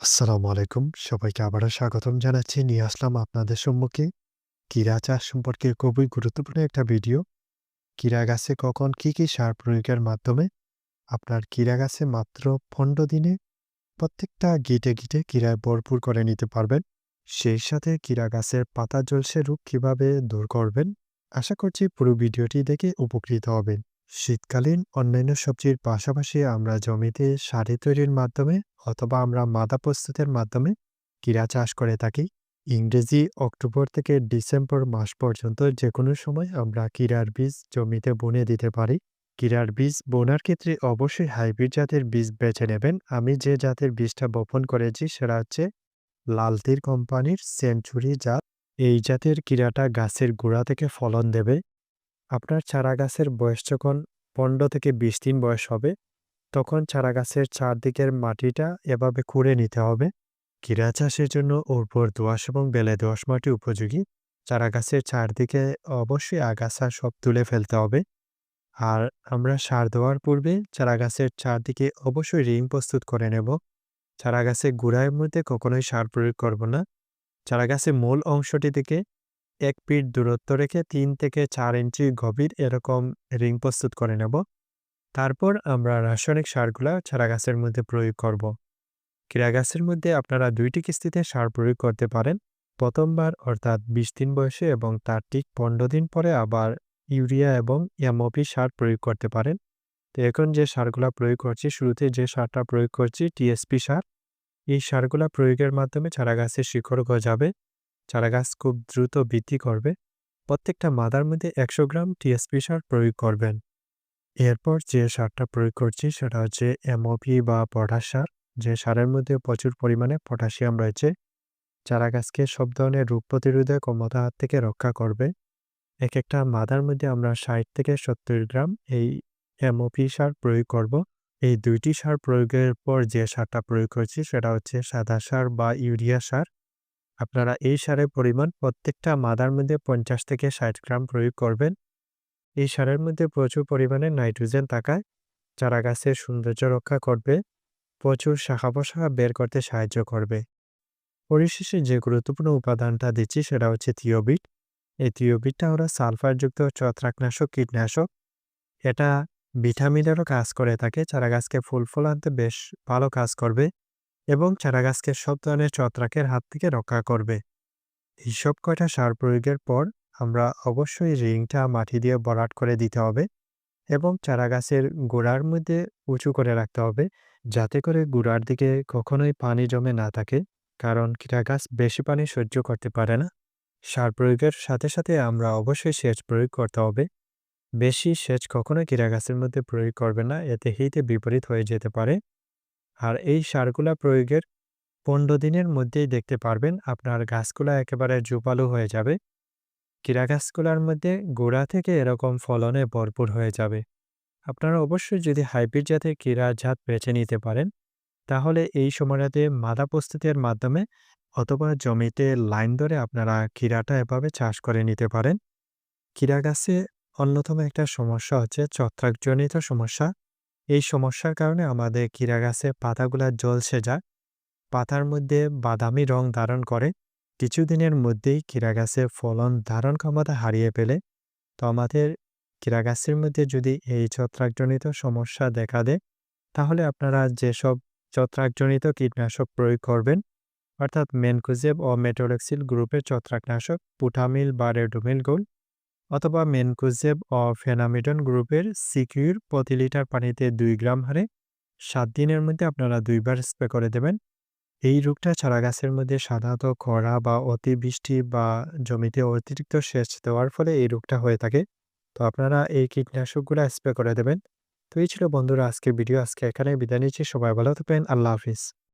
আসসালামু আলাইকুম। সবাইকে আবারও স্বাগতম জানাচ্ছি। নিয়ে আসলাম আপনাদের সম্মুখে কীরা চাষ সম্পর্কে খুবই গুরুত্বপূর্ণ একটা ভিডিও। কীরা গাছে কখন কী, কী সার প্রয়োগের মাধ্যমে আপনার কীরা গাছে মাত্র ১৫ দিনে প্রত্যেকটা গিটে, গিটে কীরায় ভরপুর করে নিতে পারবেন। সেই সাথে কীরা গাছের পাতা জলসে রোগ কীভাবে দূর করবেন। আশা করছি পুরো ভিডিওটি দেখে উপকৃত হবেন। শীতকালীন অন্যান্য সবজির পাশাপাশি আমরা জমিতে সারি তৈরির মাধ্যমে অথবা আমরা মাদা প্রস্তুতের মাধ্যমে কীরা চাষ করে থাকি। ইংরেজি অক্টোবর থেকে ডিসেম্বর মাস পর্যন্ত যে কোনো সময় আমরা কীরার বীজ জমিতে বুনে দিতে পারি। কীরার বীজ বোনার ক্ষেত্রে অবশ্যই হাইব্রিড জাতের বীজ বেছে নেবেন। আমি যে জাতের বীজটা বপন করেছি সেটা হচ্ছে লালতির কোম্পানির সেঞ্চুরি জাত। এই জাতের কীরাটা গাছের গোড়া থেকে ফলন দেবে। আপনার চারা গাছের বয়স যখন ১৫ থেকে ২০ দিন বয়স হবে, তখন চারা গাছের চারদিকের মাটিটা এভাবে খুঁড়ে নিতে হবে। কীরা চাষের জন্য উর্বর দোআঁশ এবং বেলে দোআঁশ মাটি উপযোগী। চারা গাছের চারদিকে অবশ্যই আগাছা সব তুলে ফেলতে হবে। আর আমরা সার দেওয়ার পূর্বে চারা গাছের চারদিকে অবশ্যই রিং প্রস্তুত করে নেব। চারা গাছের মধ্যে কখনোই সার প্রয়োগ করব না। চারা গাছের মূল অংশটি থেকে ১ ফিট দূরত্ব রেখে তিন থেকে চার ইঞ্চি গভীর এরকম রিং প্রস্তুত করে নেব। তারপর আমরা রাসায়নিক সারগুলা চারা গাছের মধ্যে প্রয়োগ করব। কীরা গাছের মধ্যে আপনারা দুইটি কিস্তিতে সার প্রয়োগ করতে পারেন। প্রথমবার অর্থাৎ ২০ দিন বয়সে এবং তার ঠিক ১৫ দিন পরে আবার ইউরিয়া এবং এমওপি সার প্রয়োগ করতে পারেন। তো এখন যে সারগুলা প্রয়োগ করছি, শুরুতে যে সারটা প্রয়োগ করছি টিএসপি সার। এই সারগুলা প্রয়োগের মাধ্যমে চারা গাছের শিকড় গজাবে। চারা গাছ খুব দ্রুত বৃদ্ধি করবে। প্রত্যেকটা মাদার মধ্যে ১০০ গ্রাম টিএসপি সার প্রয়োগ করবেন। এরপর যে সারটা প্রয়োগ করছি সেটা হচ্ছে এমওপি বা পটাশ সার। যে সারের মধ্যে প্রচুর পরিমাণে পটাশিয়াম রয়েছে। চারা গাছকে সব ধরনের রোগ প্রতিরোধক ক্ষমতা হাত থেকে রক্ষা করবে। এক একটা মাদার মধ্যে আমরা ৬০ থেকে ৭০ গ্রাম এই এমওপি সার প্রয়োগ করব। এই দুইটি সার প্রয়োগের পর যে সারটা প্রয়োগ করছি সেটা হচ্ছে সাদা সার বা ইউরিয়া সার। আপনারা এই সারের পরিমাণ প্রত্যেকটা মাদার মধ্যে ৫০ থেকে ৬০ গ্রাম প্রয়োগ করবেন। এই সারের মধ্যে প্রচুর পরিমাণে নাইট্রোজেন থাকায় চারা গাছের সৌন্দর্য রক্ষা করবে, প্রচুর শাখা-প্রশাখা বের করতে সাহায্য করবে। পরিশেষে যে গুরুত্বপূর্ণ উপাদানটা দিচ্ছি সেটা হচ্ছে থিওবিট। এই থিওবিটটা হলো সালফারযুক্ত ছত্রাকনাশক কীটনাশক। এটা ভিটামিনেরও কাজ করে থাকে। চারা গাছকে ফুল ফলাতে বেশ ভালো কাজ করবে এবং চারা গাছকে সব ধরনের ছত্রাকের হাত থেকে রক্ষা করবে। এই সব কয়টা সার প্রয়োগের পর আমরা অবশ্যই রিংটা মাটি দিয়ে বরাট করে দিতে হবে এবং চারা গাছের গোড়ার মধ্যে উঁচু করে রাখতে হবে যাতে করে গোড়ার দিকে কখনোই পানি জমে না থাকে কারণ কীরা গাছ বেশি পানি সহ্য করতে পারে না। সার প্রয়োগের সাথে সাথে আমরা অবশ্যই সেচ প্রয়োগ করতে হবে। বেশি সেচ কখনোই গাছের মধ্যে প্রয়োগ করবে না, এতে হিতে বিপরীত হয়ে যেতে পারে। আর এই সারগুলা প্রয়োগের ১৫ দিনের মধ্যেই দেখতে পারবেন আপনার গাছগুলা একেবারে জোপালো হয়ে যাবে। কীরা গাছগুলার মধ্যে গোড়া থেকে এরকম ফলনে ভরপুর হয়ে যাবে। আপনারা অবশ্যই যদি হাইব্রিড জাতের কীরা জাত বেছে নিতে পারেন, তাহলে এই সময়টাতে মাদা প্রস্তুতের মাধ্যমে অথবা জমিতে লাইন ধরে আপনারা কীরাটা এভাবে চাষ করে নিতে পারেন। কীরা গাছে অন্যতম একটা সমস্যা হচ্ছে ছত্রাকজনিত সমস্যা। এই সমস্যার কারণে আমাদের কীরা গাছের পাতাগুলা ঝলসে যায়। পাতার মধ্যে বাদামি রং ধারণ করে। কিছুদিনের মধ্যেই কীরা গাছের ফলন ধারণ ক্ষমতা হারিয়ে ফেলে। তো আমাদের কীরা গাছের মধ্যে যদি এই ছত্রাকজনিত সমস্যা দেখা দেয়, তাহলে আপনারা যেসব ছত্রাকজনিত কীটনাশক প্রয়োগ করবেন, অর্থাৎ ম্যানকোজেব ও মেটোরেক্সিল গ্রুপের ছত্রাকনাশক পুটামিল বা রেডোমিল গোল্ড অথবা ম্যানকোজেব ও ফেনামিডন গ্রুপের সিকিউর প্রতি লিটার পানিতে দুই গ্রাম হারে সাত দিনের মধ্যে আপনারা দুইবার স্প্রে করে দেবেন। এই রোগটা চারা গাছের মধ্যে সাধারণত খরা বা অতিবৃষ্টি বা জমিতে অতিরিক্ত সেচ দেওয়ার ফলে এই রোগটা হয়ে থাকে। তো আপনারা এই কীটনাশকগুলা স্প্রে করে দেবেন। তো এই ছিল বন্ধুরা আজকের ভিডিও। আজকে এখানে বিদায় নিচ্ছি। সবাই ভালো থাকবেন। আল্লাহ হাফিজ।